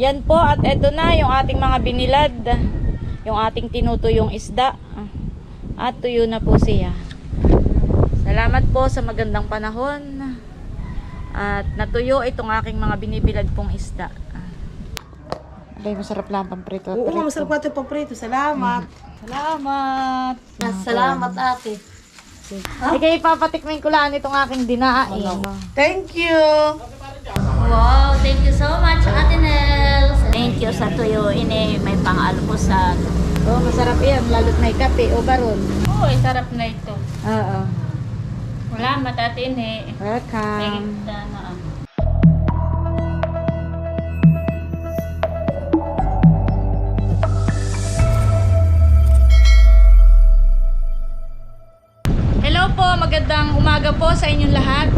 Yan po at eto na yung ating mga binilad. Yung ating tinutuyong isda. At tuyo na po siya. Salamat po sa magandang panahon. At natuyo itong aking mga binibilad pong isda. Abay, masarap lang pamprito. Oo, nga, masarap natin paprito. Salamat. Salamat. Salamat ate. Ikay papatikmin ko lang itong aking dinaing. Thank you. Wow, thank you so much, Ate Nels. Thank you sa tuyo. Ini may pang-alpusan. Oh, masarap yan. Lalo't may kape o baron. Uy, sarap na ito. Oo. Salamat, Ate Ine. Welcome. ano. Hello po, magandang umaga po sa inyong lahat.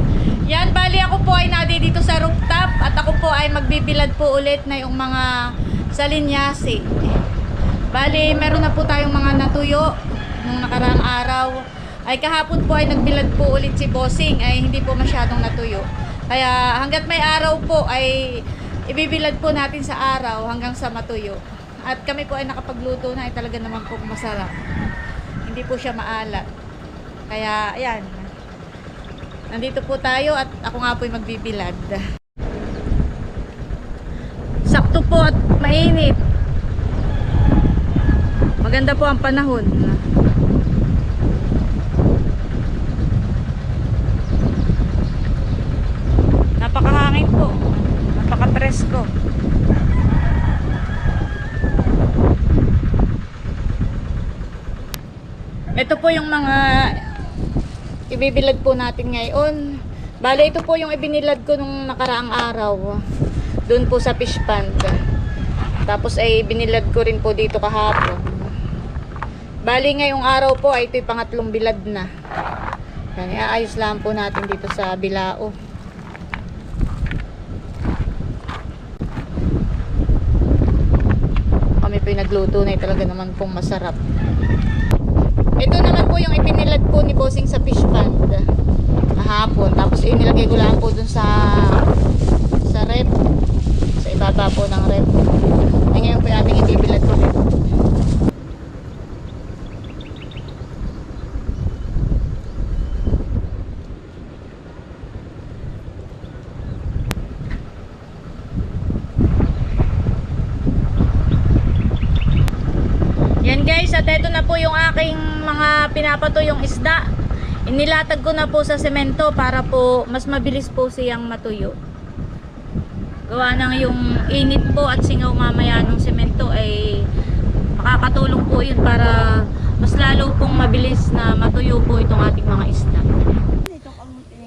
Yan, bali ako po ay nadi dito sa rooftop at ako po ay magbibilad po ulit na yung mga salinyasi. Bali, meron na po tayong mga natuyo nung nakaraang araw. Ay kahapon po ay nagbilad po ulit si Bossing ay hindi po masyadong natuyo. Kaya hanggat may araw po ay ibibilad po natin sa araw hanggang sa matuyo. At kami po ay nakapagluto na ay talaga naman po masarap. Hindi po siya maalat. Kaya, ayan. Nandito po tayo at ako nga po'y magbibilad. Sakto po at mainit. Maganda po ang panahon. Napakahangin po. Napaka-presko. Ito po yung mga ibibilad po natin ngayon. Bale, ito po yung ibinilad ko nung nakaraang araw. Doon po sa fish pond. Tapos ay binilad ko rin po dito kahapon. Bali, ngayong araw po ay ito'y pangatlong bilad na. Yan, iayos lang po natin dito sa Bilao. Kami po nagluto na eh, talaga naman pong masarap. Ito naman po yung ipinilad po ni Bossing sa fish pond kahapon. Tapos inilagay ko lang po dun sa sa rep. Sa ibaba po ng rep. Ay ngayon po yung ating ibibilad po dito. Yan guys, at ito na po yung aking mga pinapatuyong isda. Inilatag ko na po sa semento para po mas mabilis po siyang matuyo. Gawa ng yung init po at singaw mamaya ng semento ay makakatulong po yun para mas lalo pong mabilis na matuyo po itong ating mga isda.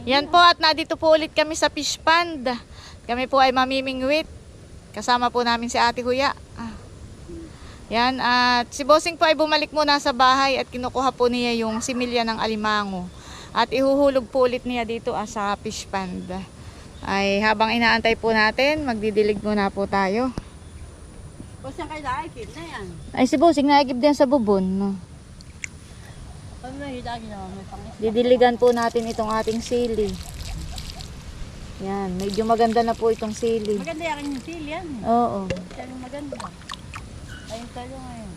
Yan po at nandito po ulit kami sa fish pond. Kami po ay mamimingwit. Kasama po namin si Ate Huya. Yan, at si Bossing po ay bumalik muna sa bahay at kinukuha po niya yung similya ng alimango. At ihuhulog po ulit niya dito ah, sa fish pond. Ay habang inaantay po natin, magdidilig muna po tayo. Saan kayo nakikit na yan? Ay si Bossing naigib din sa bubon. No? Ano. Didiligan po natin itong ating sili. Yan, medyo maganda na po itong sili. Maganda yung yung sili yan. Oo. Yan maganda. Ayun tayo ngayon.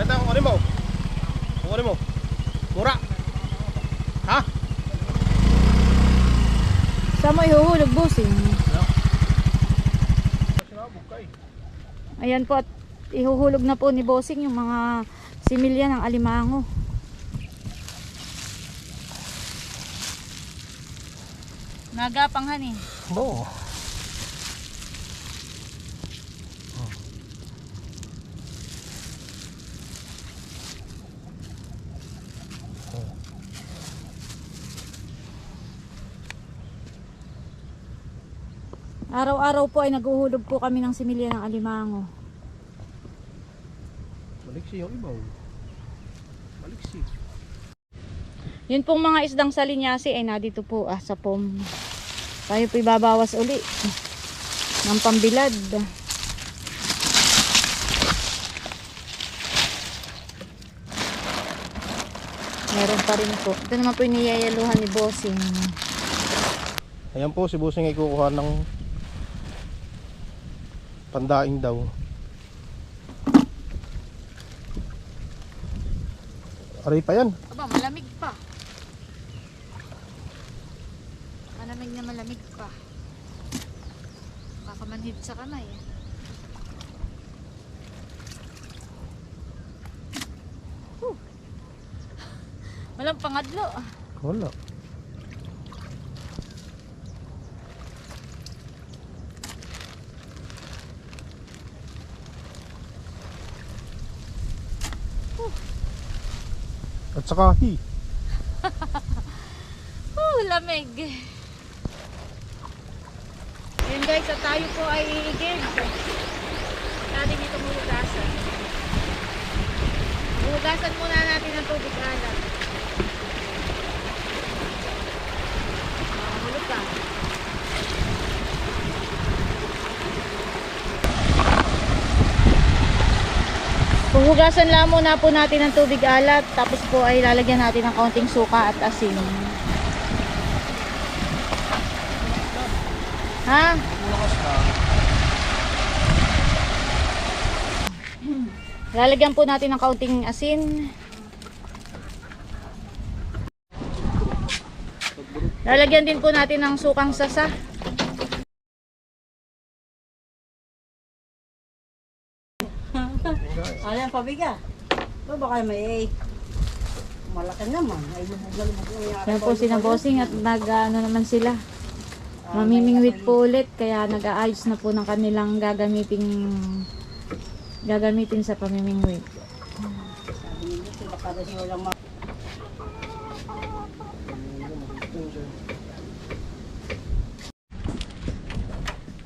Ito, kunin mo. Kunin mo. Mura. Ha? Saan mo ihuhulog, Bossing? Ayan po at ihuhulog na po ni Bossing yung mga similya ng alimango. Nagapang hani. Oo. Araw-araw po ay naguhulog po kami ng similya ng alimango. Maliksi yung ibaw. Maliksi. Yun pong mga isdang salinyasi ay nadito po ah, sa pom. Tayo po ibabawas uli ng pambilad. Meron pa rin po. Ito naman po yung niyayaluhan ni Bossing. Ayan po, si Busing ay kukuha ng pandaing daw. Aray pa yan. Aba, malamig pa. Malamig na malamig pa. Kakamanhid sa kamay. eh. Walang pangadlo. Wala. At saka hi. Oh, lamig. Yun guys, at tayo po ay iigib. Natin itong hugasan. Hugasan muna natin ang tubig alat. Mahulog ka. Huhugasan lang muna po natin ng tubig alat tapos po ay lalagyan natin ng kaunting suka at asin. Ha? Lalagyan po natin ng kaunting asin. Lalagyan din po natin ng sukang sasa. Yung pabiga? Ito baka may malaki naman. Ay lubog na lubog Yan po si Bossing at nag ano naman sila. Mamimingwit po ulit kaya nag-aayos na po ng kanilang gagamiting gagamitin sa pamimingwit. Sabi nila sila para siya walang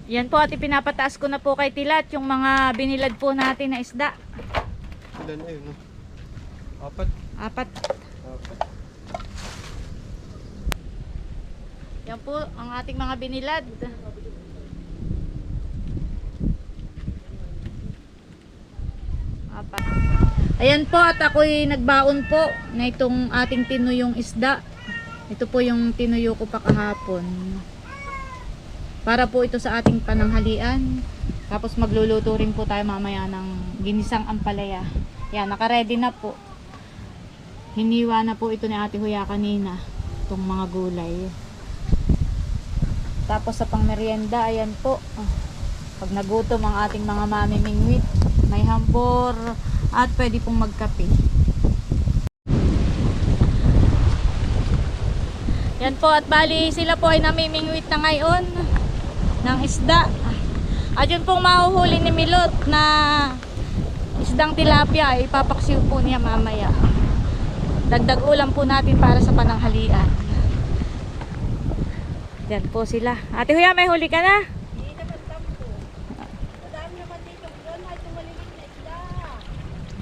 Yan po at ipinapataas ko na po kay Tilat yung mga binilad po natin na isda. Ilan na yun? Apat. Apat. Apat. Yan po ang ating mga binilad. Apat. Ayan po at ako'y nagbaon po na itong ating tinuyong isda. Ito po yung tinuyo ko pa kahapon. Para po ito sa ating pananghalian. Tapos magluluto rin po tayo mamaya ng ginisang ampalaya. Yan, nakaredy na po. Hiniwa na po ito ni Ate Huya kanina. Itong mga gulay. Tapos sa pangmeryenda, ayan po. Pag nagutom ang ating mga mamimingwit, may hambor at pwede pong magkape. Yan po at bali sila po ay namimingwit na ngayon ng isda. At yun pong mahuhuli ni Milot na isdang tilapia ay ipapaksiw po niya mamaya. Dagdag ulam po natin para sa pananghalian. Yan po sila. Ate Huya, may huli ka na?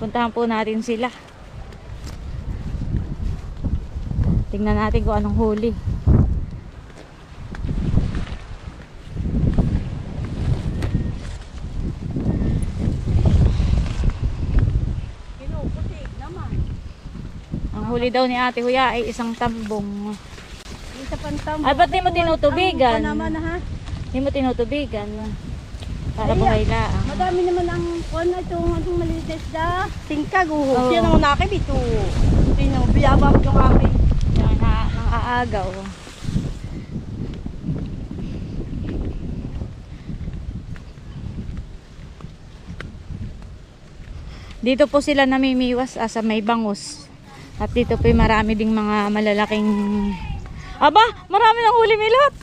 Puntahan po natin sila. Tingnan natin kung anong huli. Huli daw ni Ate Huya ay isang tambong. Isa pantam. Ay, ba't di mo tinutubigan? Ang naman ha. Hindi mo tinutubigan. Para buhay lang. Madami naman ang kuwan na itong itong maliit na isda. Tingkag uho. Oo. Yan ang nakibito. Sino, biyabang yung aking. Yan, na, nang aagaw. Dito po sila namimiwas ah, sa may bangus. At dito po marami ding mga malalaking... Aba, marami ng huli milot.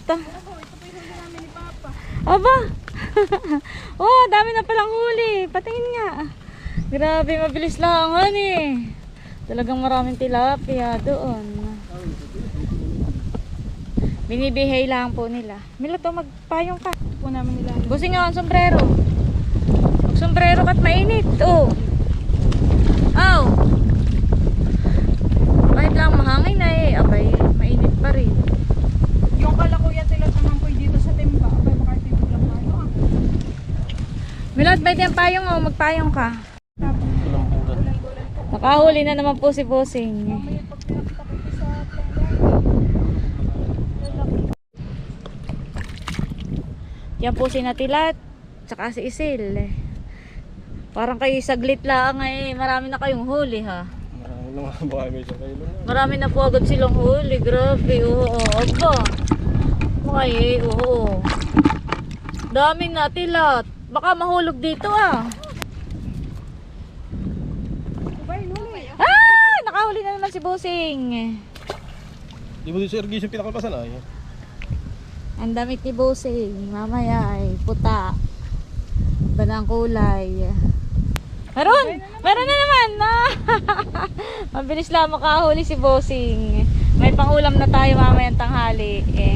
Aba. oh, dami na palang huli. Patingin nga. Grabe, mabilis lang, honey. Talagang maraming tilapia doon. Binibihay lang po nila. Milot, oh, magpayong ka. Po namin nila. Busing nga ang sombrero. Mag sombrero ka't mainit. Oh. Wait lang, mahangin na eh. Abay, mainit pa rin. Yung kalakuya sila naman ko dito sa timba. Abay, baka tibulak na ito ah. Milot, ba't yung payong o? Oh. Magpayong ka. Nakahuli na naman po si Bossing. Yan po si Natilat, tsaka si Isil. Parang kayo saglit lang eh, marami na kayong huli ha. Marami baka may isang kilo na. Marami na po agad silang huli, grabe, oo, aba. Okay, oo. Daming natilat. Baka mahulog dito ah. Ah! Nakahuli na naman si Bossing. Di mo din si Ergis yung pinakalapasan ay. Ang damit ni Bossing. Mamaya ay puta. Iba na ang kulay. Meron! Meron na naman! Na! Mabilis lang makahuli si Bossing. May pangulam na tayo mamayang tanghali. Eh.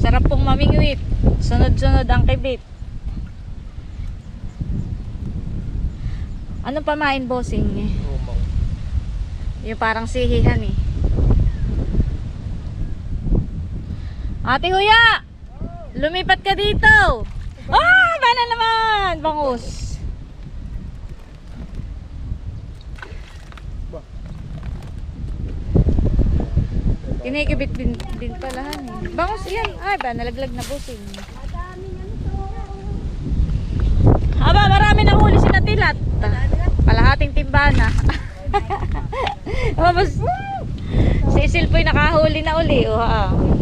Sarap pong mamingwit. Sunod-sunod ang kibit. Anong pamain, Bossing? Yung parang sihihan eh. Ate Huya! Lumipat ka dito! Ah! Bala naman! Bangus! Kinikibit din, din pala eh. Bangus yan! Ay ba, nalaglag na busing. Aba, marami na huli si Natilat. Palahating timbana. Aba, mas... Si nakahuli na uli. Oh, ah.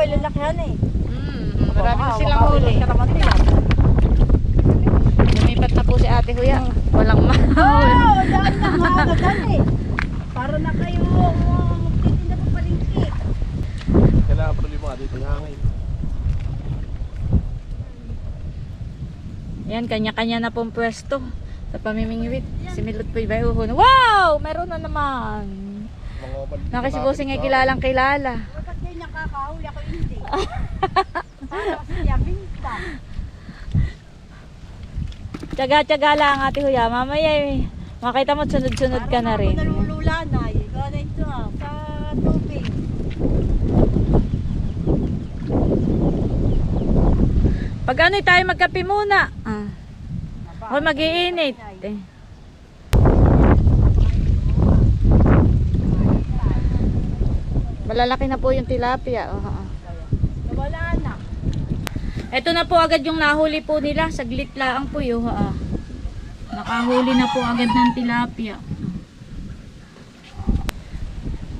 Buhay, lalakihan eh. Mm, marami na silang huli. Lumipat na po si Ate Huya. Walang mahuli. Oo, daan na mahalagan eh. Para na kayo magtitinda pa palingki. Kailangan problema ka dito yung hangin. Yan, kanya-kanya na pong pwesto sa pamimingwit. Si Milot po iba uhon. Wow! Meron na naman. Mga Nakasibusing ay kilalang kilala. Nakakahuli ako hindi? Para kasi yamin ka. Tsaga-tsaga lang Ate Huya. Mamaya eh, makita mo sunod-sunod ka na rin. Para nalululanay. Ikaw na ito ah, sa tubig. Pag ano tayo magkape muna. Ah. O mag-iinit. Eh. Malalaki na po yung tilapia. Oh, oh. Wala na. Ito na po agad yung nahuli po nila. Saglit lang po yun. Ah. Nakahuli na po agad ng tilapia.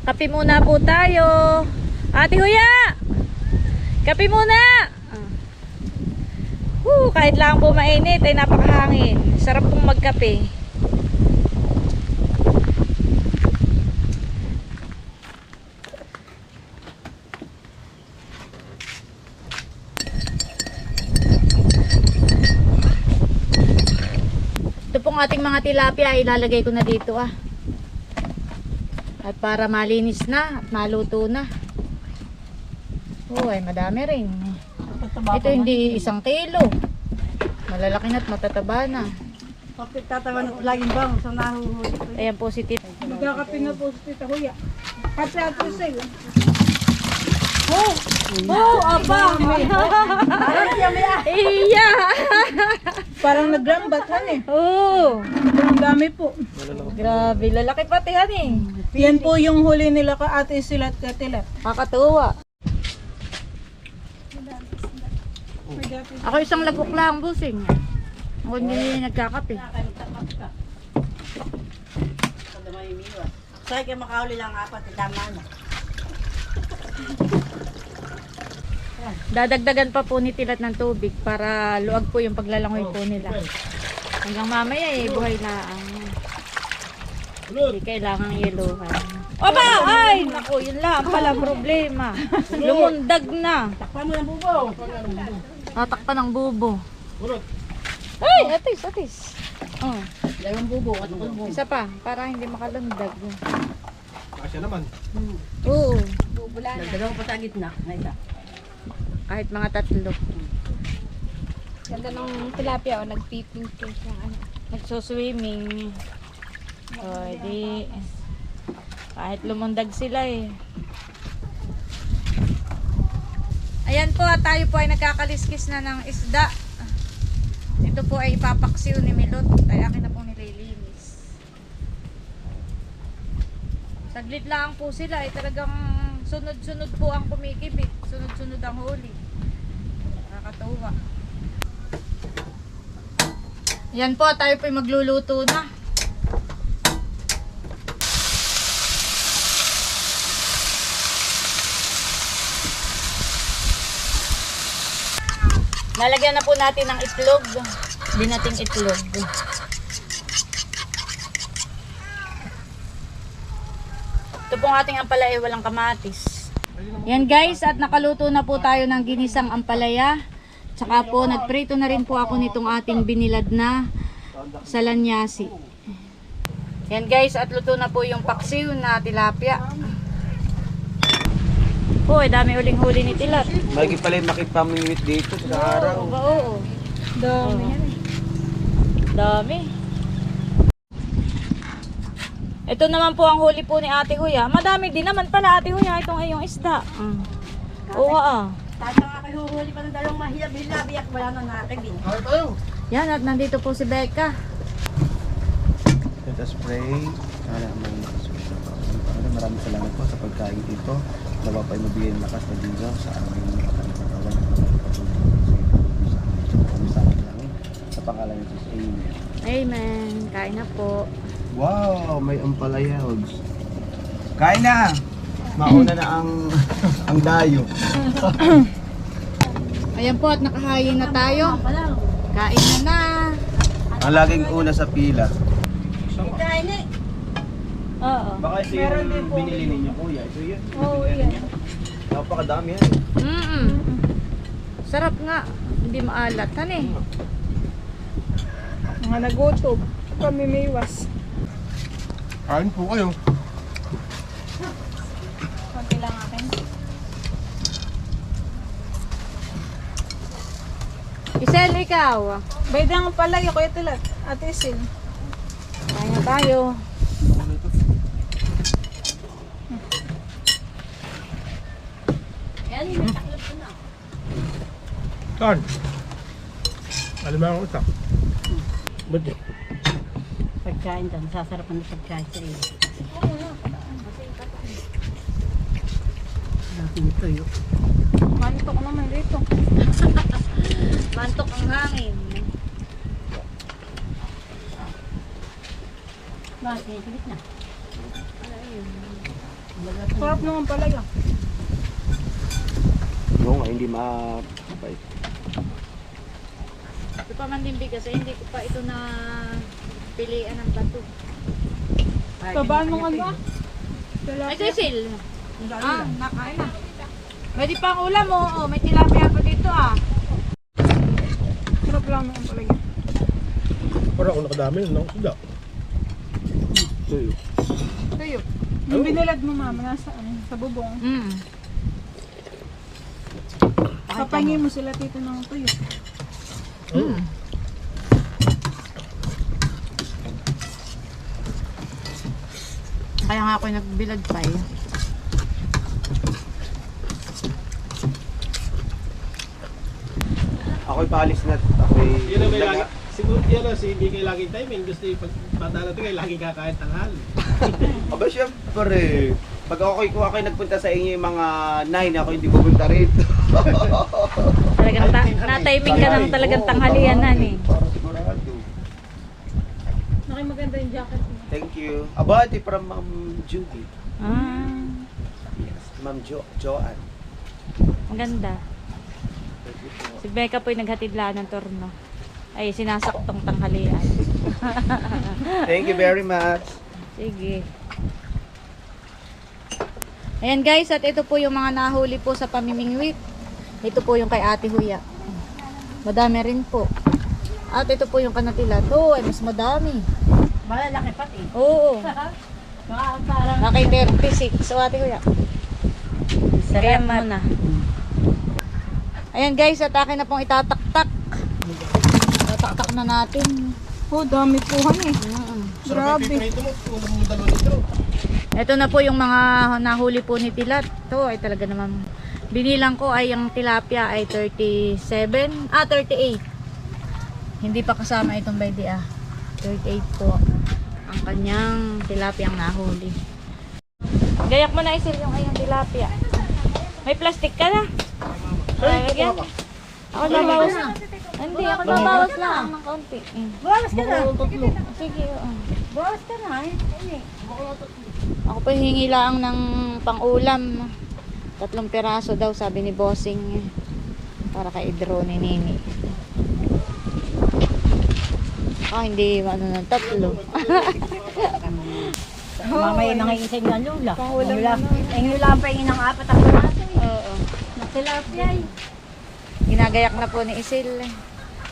Kape muna po tayo. Ate Huya! Kape muna! Woo, kahit lang po mainit ay napakahangin. Sarap pong magkape. Ito pong ating mga tilapia ilalagay ko na dito ah. At para malinis na at maluto na. Oh, ay madami rin. Ito hindi isang kilo. Malalaki na at matataba na. Kapit tatawan at laging bang sa nahuhuli. Ayan po si Tip. Magkakape na po si Tita Huya. At sa'yo. Oh! Oh, ah. Iya! Parang nagrambatan eh. Oh! Ang dami po. Grabe, lalaki pati yan eh. Yan po yung huli nila ka ate silat katilat. Kakatuwa. Ako isang lagok lang, busing. Ako hindi nagkakape. Sa'yo kayo makahuli lang apat, tama na. Dadagdagan pa po ni Tilat ng tubig para luag po yung paglalangoy po nila. Hanggang mamaya eh, buhay na ang hindi kailangang yeluhan. Oba! Ay! Naku, yun lang pala problema. Lumundag na. Takpan mo ng bubaw. Tatakpan ng bubo. Ulot. Ay! Atis, atis. Oh, Dalawang bubo at bubo. isa pa, para hindi makalundag. Kasya naman. Oo, Dalawang pa sa gitna. Na isa. Kahit mga tatlo. Ganda ng tilapia o nagpiping cake ng ano. Nagsuswimming. O, di... Kahit lumundag sila eh. Ayan po, at tayo po ay nagkakaliskis na ng isda. Ito po ay ipapaksiw ni Milot. Kaya akin na po nililinis. Saglit lang po sila. Eh, talagang sunod-sunod po ang kumikibit. Sunod-sunod ang huli. Nakakatuwa. Yan po, tayo po magluluto na. Lalagyan na po natin ng itlog. Binating itlog. Ito pong ating ampalaya, walang kamatis. Yan guys, at nakaluto na po tayo ng ginisang ampalaya. Tsaka po, nagprito na rin po ako nitong ating binilad na salanyasi. Yan guys, at luto na po yung paksiw na tilapia. Hoy, dami uling huli ni Tilat. Lagi pala yung makipamimit dito sa araw. Oo, oo. Dami yan eh. Dami. Ito naman po ang huli po ni Ate Huya. Madami din naman pala Ate Huya itong iyong isda. Mm. Oo ah. Tayo nga kayo huli pa ng dalawang mahilab-hilab. Iyak wala na nakakibin. Yan at nandito po si Becca. Let us pray. Sana may maraming salamat po sa pagkain ito. Nawa pa ay mabigyan ng lakas na dinaw sa aming mga kalipatawa. Kami sa amin namin. Sa pangalan ng Jesus. Amen. Amen. Kain na po. Wow! May ampalaya, Ogs. Kain na! Mauna na ang ang dayo. Ayan po at nakahayin na tayo. Kain na na. Ang laging una sa pila. Kain eh. Oo. Baka ito yung binili ninyo, kuya. Ito yun. Oo, yan. Napakadami yan. Mm Sarap nga. Hindi maalat. Ano eh? Mga nagutob. Kami may iwas. Kain po kayo. Isel, ikaw. Bayda nga pala yung kuya tilat. Ate Isil. Kain na tayo. Saan? Alam mo ang utak. Ba't yun? Pagkain dyan. Sasarapan ng pagkain sa iyo. Aking tuyo. Manito ko naman dito. Mantok ang hangin. Bakit? Kalit na. Sarap naman pala yun. Oo nga, hindi mapapait. Ito pa man din bigas eh, hindi ko pa ito na pilian ng bato. Tabaan mo nga ba? Ay, Cecil. Ah, nakain na. Pwede pang ulam mo. Oh, may tilapia pa dito ah. Sarap lang naman pala yun. Parang ako nakadami ng isda. Tuyo. Tuyo. Yung binilad mo mama, nasa ano, sa bubong. Mm. Papangin mo sila tito ng tuyo. Mm. Kaya nga ako nagbilad pa eh. Ako'y paalis na. Ako'y... Yun ang may lagi, siguro yan ang si hindi kayo laging timing. Gusto yung pag bata natin kayo lagi kakain tanghal. Aba, syempre. Pag ako'y kung ako'y nagpunta sa inyo yung mga 9, ako hindi pupunta rito. Talagang ta- na-timing ka ng talagang tanghalian na eh. Para sigurado. Naki maganda yung jacket mo. Thank you. Aba, ito from Ma'am Judy. Ah, Yes. Ma'am jo Joanne. ang ganda. Po. Si Becca po'y naghatid lang ng torno. Ay, sinasaktong tanghalian. Thank you very much. Sige. Ayan guys, at ito po yung mga nahuli po sa pamimingwit. Ito po yung kay Ate Huya. Madami rin po. At ito po yung kanatila. To, ay mas madami. Malalaki pati. Oo. Mga parang Nakay 36. So Ate Huya. Kaya mo na. Ayan guys, at akin na pong itataktak. Tataktak na natin. Oh, dami po eh. Mm. Grabe. Ito na po yung mga nahuli po ni Tilat. Ito ay talaga naman. Binilang ko ay ang tilapia ay 37. Ah, 38. Hindi pa kasama itong baydi ah. 38 po ang kanyang tilapia ang nahuli. Gayak mo na isil yung ayang tilapia. May plastic ka na. Lagyan. Ako na. Hindi, ako babawas lang ng kaunti. Bawas ka na. Sige, oo. Bawas ka na. eh. Ako pa hingi lang ng pang-ulam. Tatlong piraso daw sabi ni Bossing para kay Idro ni Nini. Ah, hindi ano ng tatlo. Mamaya nangiisig na lula. Lula. Ang lula ang pahingin ng apat ang piraso. Tilapia eh. Ginagayak na po ni Isil.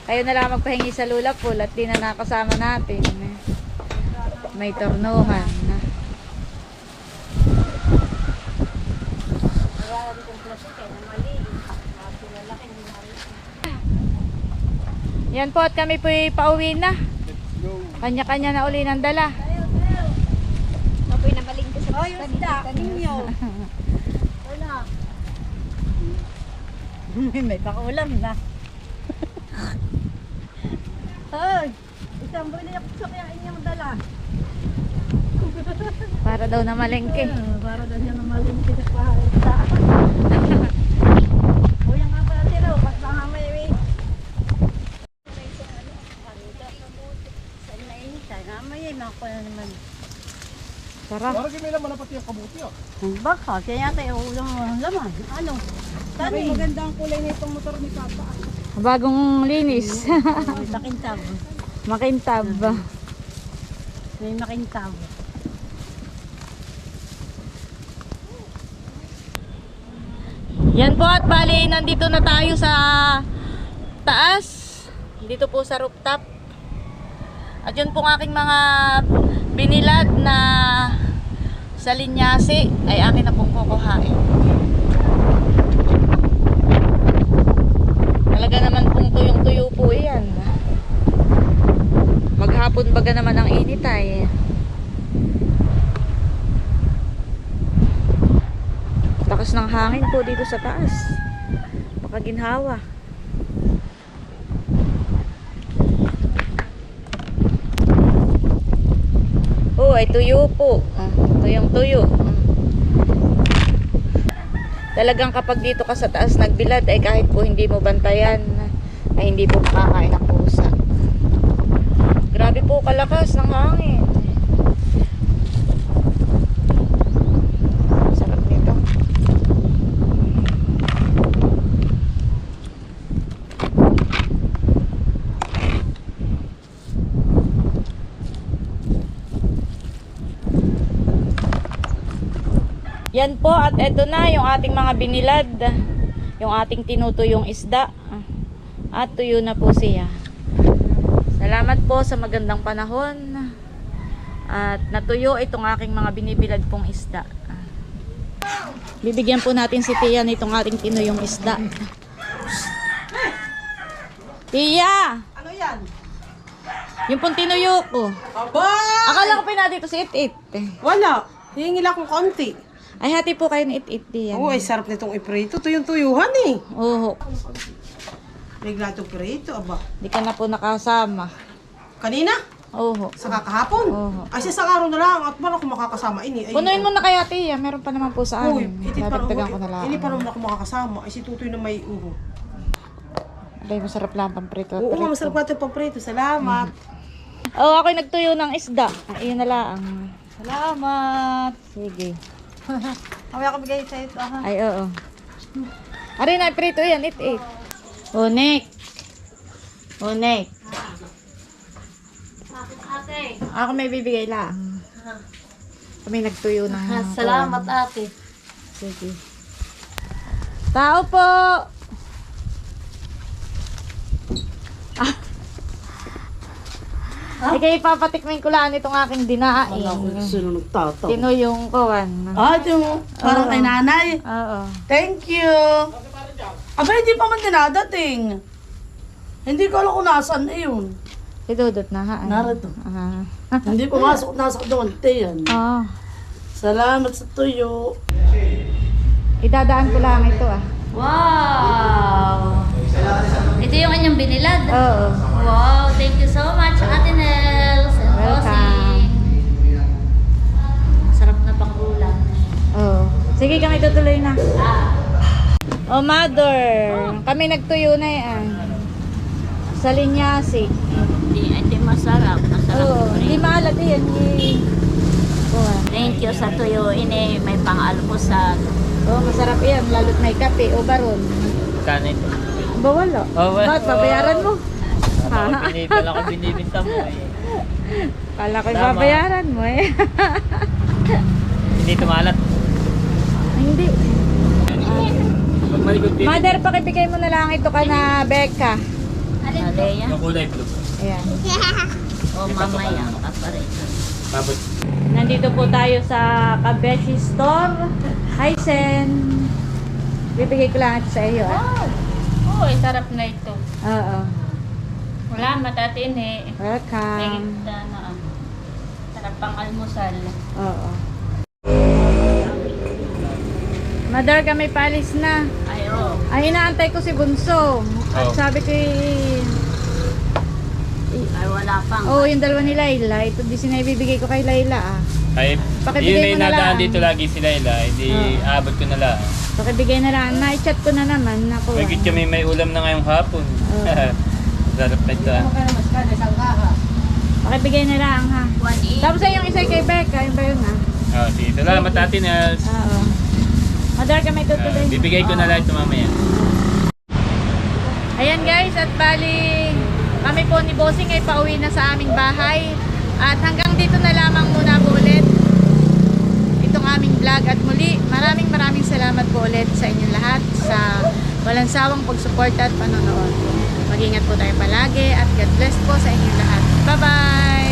Kayo na lang magpahingi sa lula pool at di na nakasama natin. May tornuhan. Yan po at kami po pauwi na. Kanya-kanya na uli ng dala. Oh, yung isda. Ninyo. Wala. May pakulam na. Hoy! Isang buli ako sa kaya inyong dala. Para daw na malengke. Ah, Para daw siya namalin kita pa. Kuya nga pala sila. Pas baka may. Mamaya, na naman. Tara. Parang may laman na pati ang kabuti ah. Baka, kaya yata yung ulam laman. Ano? Tani. Maganda ang kulay na itong motor ni Papa. Bagong linis. Makintab. Makintab. May makintab. Yan po at bali nandito na tayo sa taas. Dito po sa rooftop. At yun po ang aking mga binilad na sa linyasi ay akin na pong kukuhain. Talaga naman pong tuyong-tuyo po yan. Maghapon baga naman ang init ay. Lakas ng hangin po dito sa taas. Baka ginhawa. Oh, ay tuyo po. Ah, tuyong tuyo. Mm. Talagang kapag dito ka sa taas nagbilad ay kahit po hindi mo bantayan ay hindi po makakain ang pusa. Grabe po kalakas ng hangin. Sarap nito. Yan po at eto na yung ating mga binilad. Yung ating tinutuyong isda. At tuyo na po siya. Salamat po sa magandang panahon. At natuyo itong aking mga binibilad pong isda. Bibigyan po natin si Tia nitong ating tinuyong isda. Tia! Ano yan? Yung pong tinuyo ko. Aba! Akala ko pinati ito si It It. Wala. Hingi lang akong konti. Ay, hati po kayo ng It It Tia. Oo, ay sarap nitong iprito. Ito yung tuyuhan eh. Oo. May glato prito, aba. Di ka na po nakasama. Kanina? Oo. Sa kakahapon? Oo. Ay, sa araw na lang. At paano ako makakasama? Ini, ay, Punuin mo na kaya, Tia. Meron pa naman po sa Uy, amin. hindi pa Dadagdagan ko na lang. Hindi pa naman ako makakasama. Ay, si Tutoy na may uho. Abay, masarap lang pang prito. Oo nga, masarap natin pa prito. Salamat. Oo, ako'y nagtuyo ng isda. Ayun na lang. Salamat. Sige. Mamaya ko bigay sa ito. Ha? Ay, oo. Ari na, prito yan. It, it. Unik. Unik. Ako may bibigay lang. Kami nagtuyo ng... Salamat ate. Sige. Tao po! Ah. Ay, kayo papatikmin ko lang itong aking dinaing. Sino nagtataw? Tino yung kawan. Ah, yung parang kay nanay. Oo. Thank you. Aba, hindi pa man dinadating. Hindi ko alam kung nasaan na yun. Idudot na ha. Narito. Ah. Hindi pumasok, nasa doon. Yan. Ah. Salamat sa tuyo. Idadaan ko lang ito ah. Wow! Ito yung inyong binilad. Oo. Wow, thank you so much, Ate Nels and Welcome. Sarap na pang ulam. Oo. Sige kami tutuloy na. Ah, Oh, mother. Kami nagtuyo na yan. Sa linyasi. hindi, hindi masarap. Masarap Oo. Hindi maalat yan. eh. Oo. Thank you sa tuyo. Ini may pang-almusal. Oh, masarap yan. Lalo't may kape o baron. Kano ito? Ba wala? Oh. Bakit babayaran mo? Ko pinita lang ako binibinta mo eh. Kala ko babayaran mo eh. Hindi tumalat. Hindi. Mother, pakibigay mo na lang ito ka na Becca. Alea. Yung kulay blue. Ayan. O mamaya, kapareho. Tapos, Nandito po tayo sa Kabeshi Store. Hi, Sen. Bibigay ko lang ito sa iyo. Ah. Oh, oh sarap na ito. Oo. Wala, matatin eh. Welcome. na ano. Sarap pang almusal. Oo. Mother, kami palis na. Ay, oh. Ay, inaantay ko si Bunso. At Oh. sabi ko, eh, Ay, wala pang. oh, yung dalawa ni Laila. Ito din sinabibigay ko kay Laila ah. ay, Pakibigay yun mo na na nadaan lang. dito lagi si Laila. Hindi Oo. abot ko na lang. Pakibigay na lang. Na-chat ko na naman. Naku. Magigit kami may ulam na ngayong hapon. Oo. Sarap na ito. ah. Pakibigay na lang ha. One eight. Tapos ay yung isa kay Becca. Yung ba yun ha? Oh, sige, salamat Ate Nels. Oo. Mother, kami Ah, tutuloy. bibigay ko na lang ito mamaya. Ayan guys, at bali kami po ni Bossing ay pauwi na sa aming bahay. At hanggang dito na lamang muna po ulit itong aming vlog. At muli, maraming maraming salamat po ulit sa inyong lahat sa walang sawang pagsuporta at panonood. Mag-ingat po tayo palagi at God bless po sa inyong lahat. Bye-bye!